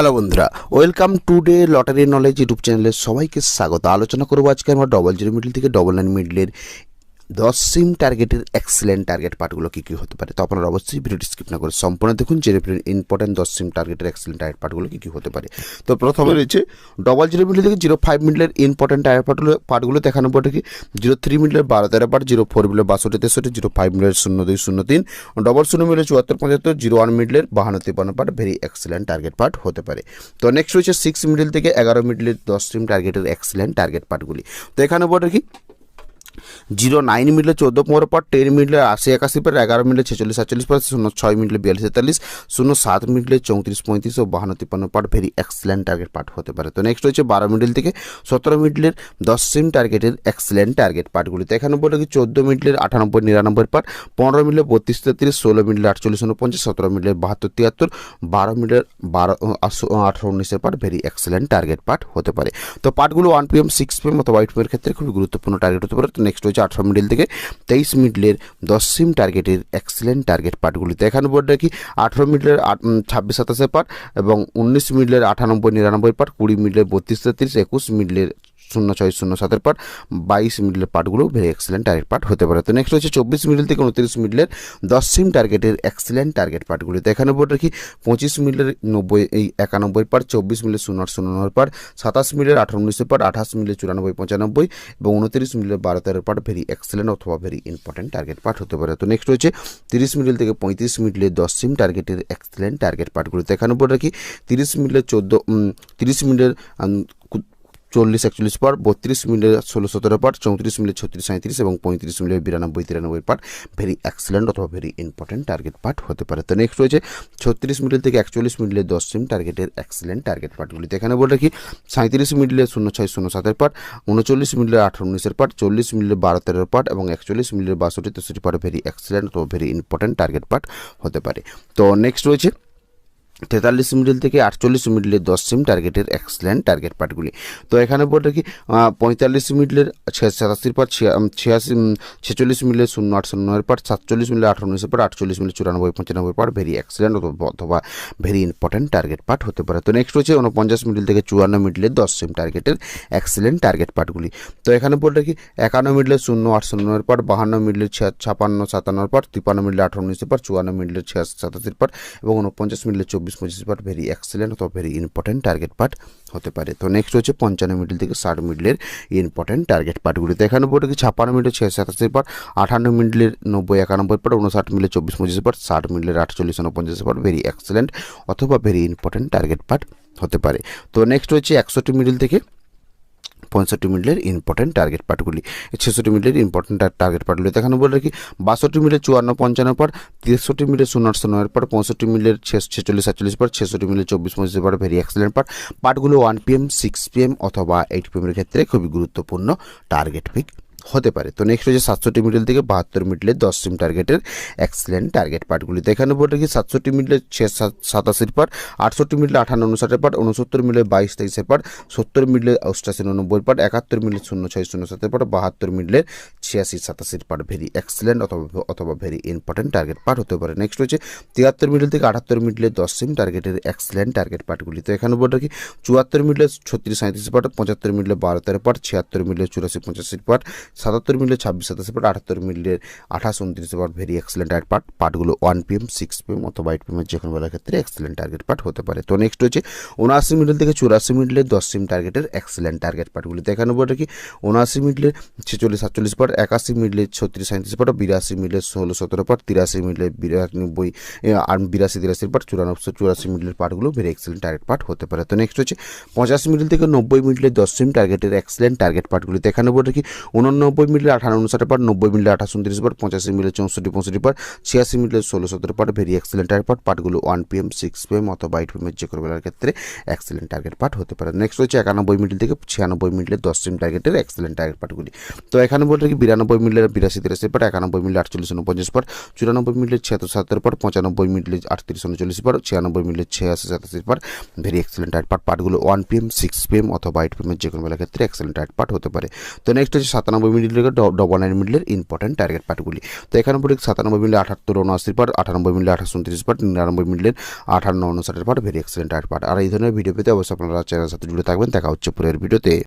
Hello বন্ধুরা welcome to the lottery knowledge YouTube চ্যানেলের সবাইকে স্বাগত। আলোচনা করব আজকে আমরা ডবল জিরো মিডল থেকে ডবল নাইন মিডলের দশ সিম টার্গেটের এক্সেলেন্ট টার্গেট পার্টগুলো কী কী হতে পারে তো আপনারা অবশ্যই ভিডিওটি স্কিপ না করে সম্পূর্ণ দেখুন, যে ইম্পর্টেন্ট দশ সিম টার্গেটের এক্সেলেন্ট টার্গেট পার্টগুলো কী কী হতে পারে। তো প্রথমে রয়েছে ডবল জিরো মিডল থেকে জিরো ফাইভ মিডলের ইম্পর্টেন্ট টার্গেট পার্টগুলো দেখানো পড়ে কি? জিরো থ্রি মিডলের বারো তেরো পার্ট জিরো ফোর মিডলের বাষট্টি তেষট্টি জিরো ফাইভ মিডলের শূন্য দুই শূন্য তিন ডবল শূন্য মিডলের চুয়াত্তর পঁচাত্তর জিরো ওয়ান মিডলের বাহান্ন তিপ্পান্ন part very excellent target part হতে পারে। তো নেক্সট রয়েছে সিক্স মিডল থেকে এগারো মিডলের দশ সিম টার্গেটের এক্সেলেন্ট টার্গেট পার্টগুলি তো এখানে পড়ে কি? জিরো নাইন মিডলে চোদ্দ পনেরো পর টেন মিডলে আশি একাশি পর এগারো মিডলে ছেচল্লিশ, সাতচল্লিশ পর শূন্য ছয় মিডলে বিয়াল্লিশ, তেতাল্লিশ, শূন্য সাত মিডলে চৌত্রিশ, পঁয়ত্রিশ ও বাহান্ন তিপ্পান্ন part very excellent target part হতে পারে। তো নেক্সট হচ্ছে বারো মিডল থেকে সতেরো মিডলের দশ সিম টার্গেটের এক্সেলেন্ট টার্গেট পার্টগুলিতে এখানে বলে কি চোদ্দ মিডলের আটানব্বই, নিরানব্বই পার্ট পনেরো মিডলে বত্রিশ, তেত্রিশ, ষোলো মিডলে আটচল্লিশ উনপঞ্চাশ সতেরো মিডলের বাহাত্তর, তিয়াত্তর, বারো মিডলের বারো আঠারো উনিশের part very excellent target part হতে পারে। তো পার্টগুলো ওয়ান পিএম সিক্স পিএম অথবা এইট পিএমের ক্ষেত্রে খুবই গুরুত্বপূর্ণ টার্গেট হতে পারে। নেক্সট হচ্ছে আঠারো মিডিল থেকে তেইশ মিডলের দশ সিম টার্গেটের এক্সেলেন্ট টার্গেট পার্টগুলিতে এখানে বলে রাখি আঠারো মিডলের ছাব্বিশ, সাতাশে পার্ট এবং উনিশ মিডলের আটানব্বই, নিরানব্বই পার্ট কুড়ি মিডলের বত্রিশ, তেত্রিশ, একুশ মিডলের শূন্য ছয় শূন্য সাতের পার্ট, বাইশ মিডলের পার্টগুলো ভেরি এক্সেলেন্ট টার্গেট পার্ট হতে পারে। তো নেক্সট হচ্ছে চব্বিশ মিডল থেকে উনত্রিশ মিডলের দশ সিম টার্গেটের এক্সেলেন্ট টার্গেট পার্টগুলিতে। এখানে বোর্ড রাখি পঁচিশ মিডলের নব্বই, এই একানব্বই পার্ট, চব্বিশ মিডলের শূন্য আট, শূন্য নয় পার্ট, সাতাশ মিডলের আঠারো উনিশের পার্ট, আঠাশ মিডলের চুরানব্বই, পঁচানব্বই এবং উনত্রিশ মিডলের বারো তেরো পার্ট ভেরি এক্সেলেন্ট অথবা ভেরি ইম্পর্টেন্ট টার্গেট পার্ট হতে পারে। তো নেক্সট হচ্ছে তিরিশ মিডল থেকে পঁয়ত্রিশ মিডলের দশ সিম টার্গেটের এক্সেলেন্ট টার্গেট পার্টগুলিতে। এখানে বোর্ড রাখি তিরিশ মিডলের চোদ্দ তিরিশ মিডলের চল্লিশ একচল্লিশ পার, বত্রিশ মিনিটের ষোলো সতেরো পার, চৌত্রিশ মিনিট ছত্রিশ সাঁত্রিশ এবং পঁয়ত্রিশ মিনিটের বিরানব্বই তিরানব্বই পার্ট ভেরি এক্সেলেন্ট অথবা ভেরি ইম্পর্টেন্ট টার্গেট পার্ট হতে পারে। তো নেক্সট রয়েছে, ছত্রিশ মিনিট থেকে একচল্লিশ মিনিটের দশ সিম টার্গেটের এক্সেলেন্ট টার্গেট পার্টগুলিতে এখানে বলে রাখি সাঁত্রিশ মিনিটের শূন্য ছয় শূন্য সাতের পার্ট উনচল্লিশ মিনিটের আঠারো উনিশের পার্ট চল্লিশ মিনিটের বারো তেরোর পার্ট এবং একচল্লিশ মিনিটের বাষট্টি তেষট্টি পার্ট ভেরি এক্সেলেন্ট অথবা ভেরি ইম্পর্টেন্ট টার্গেট পার্ট হতে পারে। তো নেক্সট রয়েছে তেতাল্লিশ মিডিল থেকে আটচল্লিশ মিডলের দশ সিম টার্গেটের এক্সেলেন্ট টার্গেট পার্টগুলি তো এখানে বলতে কি পঁয়তাল্লিশ মিডলের সাতাশির পার ছিয়াশি ছেচল্লিশ মিডলের শূন্য আট নয়ের পার সাতচল্লিশ আঠারো উনিশের পার আটচল্লিশ মিডলে চুরানব্বই, পঁচানব্বই পার ভেরি এক্সেলেন্ট অথবা ভেরি ইম্পর্টেন্ট টার্গেট পার্ট হতে পারে। তো নেক্সট হচ্ছে উনপঞ্চাশ মিডিল থেকে চুয়ান্ন মিডলের দশ সিম টার্গেটের এক্সেলেন্ট টার্গেট পার্টগুলি তো এখানে বলতে কি, একান্ন মিডলে শূন্য আট শূন্য নয়ের পার বাহান্ন মিডলের ছাপান্ন, সাতান্নর পার তিপান্ন মিডলে আঠারো উনিশের পার চুয়ান্ন মিডলের ছিয়াশি সাতাশির পার এবং উনপঞ্চাশ মিডিলের চব্বিশ চব্বিশ পঁচিশ পার্ট ভেরি এক্সেলেন্ট অথবা ভেরি ইম্পর্ট্যান্ট টার্গেট পার্ট হতে পারে। তো নেক্সট হচ্ছে পঞ্চান্ন মিডিল থেকে ষাট মিডিলের ইম্পর্ট্যান্ট টার্গেট পার্টগুলিতে এখানে পড়ে কি ছাপ্পান্ন মিডলের ছয় সাতাশি পার আঠান্ন মিডিলের নব্বই, একানব্বই পার উনষাট মিডলের চব্বিশ পঁচিশ পার্ট ষাট মিডলের আটচল্লিশ উনপঞ্চাশ পার্ট ভেরি এক্সেলেন্ট অথবা ভেরি ইম্পর্ট্যান্ট টার্গেট পার্ট হতে পারে। তো নেক্সট হচ্ছে একষট্টি মিডিল থেকে পঁয়ষট্টি মিনিটের ইম্পর্টেন্ট টার্গেট পার্টগুলি ছেষট্টি মিনিটের ইম্পর্টেন্ট টার্গেট পার্টগুলি দেখানো বলে রাখি। বাষট্টি মিনিটের চুয়ান্ন, পঞ্চান্ন পর, তেষট্টি মিনিটের শূন্য আটশো পর, পঁয়ষট্টি মিনিটের ছেচল্লিশ, সাতচল্লিশ পর, ছেষট্টি মিনিটের চব্বিশ, পঁচিশ পর ভেরি এক্সেলেন্ট পার্ট পার্টগুলো one P M six P M অথবা এইট পি এমের ক্ষেত্রে খুবই গুরুত্বপূর্ণ টার্গেট পিক হতে পারে তো নেক্সট হচ্ছে সাতষট্টি মিডল থেকে বাহাত্তর মিডলের দশ সিম টার্গেটের এক্সেলেন্ট টার্গেট পার্টগুলি এখানে বলে রাখি সাতষট্টি মিডলের সাতাশির পার্ট আটষট্টি মিডলে আঠান্ন উনষাটের পার্ট উনসত্তর মিডলে বাইশ তেইশের পার্ট সত্তর মিডলে অষ্টাশি উনব্বই পার্ট একাত্তর মিডলে শূন্য ছয় শূন্য সাতের পার্ট বাহাত্তর মিডলের ছিয়াশি সাতাশির পার্ট ভেরি এক্সেলেন্ট অথবা অথবা ভেরি ইম্পর্টেন্ট টার্গেট পার্ট হতে পারে নেক্সট হচ্ছে তিয়াত্তর মিডল থেকে আটাত্তর মিডলে দশ সিম টার্গেটের এক্সেলেন্ট টার্গেট পার্টগুলি তো এখানে বলে রাখি চুয়াত্তর মিডলে ছত্রিশ সাঁত্রিশ পার্ট পঁচাত্তর মিডলে বারো তেরো পার্ট ছিয়াত্তর মিডলে চুরাশি পঁচাশির পার্ট সাতাত্তর মিডলে ছাব্বিশ সাতাশি পার্ট, আটাত্তর মিনিটের আঠাশ উনত্রিশ part very excellent target part পার্টগুলো ওয়ান পিএম সিক্স পিএম অথবা এইট পিএমের যে কোনো বেলার ক্ষেত্রে এক্সেলেন্ট টার্গেট পার্ট হতে পারে। তো নেক্সট হচ্ছে উনআশি মিডল থেকে চুরাশি মিডলের দশ সিম টার্গেটের এক্সেলেন্ট টার্গেট পার্টগুলি দেখানো বলে কি, উনআশি মিডলের ছেচল্লিশ, সাতচল্লিশ পার্ট, একাশি মিডলের ছত্রিশ সাঁত্রিশ পার্ট, বিরাশি মিডলের ষোলো, সতেরো পার্ট, তিরাশি মিডলের বিরানব্বই বিরাশি, তিরাশি পার্ট, চুরানব্বই, চুরাশি মিডলের পার্টগুলো ভেরি এক্সেলেন্ট টার্গেট পার্ট হতে পারে। তো নেক্সট হচ্ছে পঁচাশি মিডল থেকে নব্বই মিডলের দশ সিম টার্গেটের এক্সেলেন্ট টার্গেট পার্টগুলি দেখানো বলে কি উননব্বই মিডলের আঠারো উনষাট পার্ট নব্বই মিলে আঠাশ উনত্রিশ পার, পঁচাশি মিলে চৌষট্টি, পঁয়ষট্টি পার, ছিয়াশি মিলে ষোলো সতেরো part very excellent target part পার্টগুলো ওয়ান পিএম সিক্স পিএম অথবা এইট পিএমের যে কোনো বেলার ক্ষেত্রে এক্সেলেন্ট টার্গেট পার্ট হতে পারে। নেক্সট হচ্ছে একানব্বই মিনিট থেকে ছিয়ানব্বই মিনিটে দশ সিম টার্গেটের এক্সেলেন্ট টার্গেট পার্টগুলি তো এখানে বলতে কি বিরানব্বই মিনিটের বিরাশি তিরাশি পার, একানব্বই মিনিট আটচল্লিশ উনপঞ্চাশ পার, চুরানব্বই মিনিটের ছিয়াত্তর সাতের পর, পঁচানব্বই মিনিটে আটত্রিশ উনচল্লিশ পার, ছিয়ানব্বই মিনিটের ছিয়াশি সাতাশি part very excellent target part পার্টগুলো ওয়ান পিএম সিক্স পিএম অথবা এইট পিএমের যে কোনো বেলার ক্ষেত্রে এক্সেলেন্ট টার্গেট পার্ট হতে পারে। তো নেক্সট হচ্ছে সাতানব্বই সাতানব্বই মিনিট ডবল নাইন মিনিটের ইম্পর্টেন্ট টার্গেট পার্টগুলি তো এখানে বলি সাতানব্বই মিনিট আঠাত্তর উনআশি পার্ট আঠানব্বই মিনিট আঠাশ উনত্রিশ পার্ট নিরানব্বই মিনিটের আঠান্ন উনষাটের part very excellent target part আর এই ধরনের ভিডিও পেতে অবশ্যই আপনারা চ্যানেলের সাথে জুড়ে থাকবেন। দেখা হচ্ছে পরের ভিডিওতে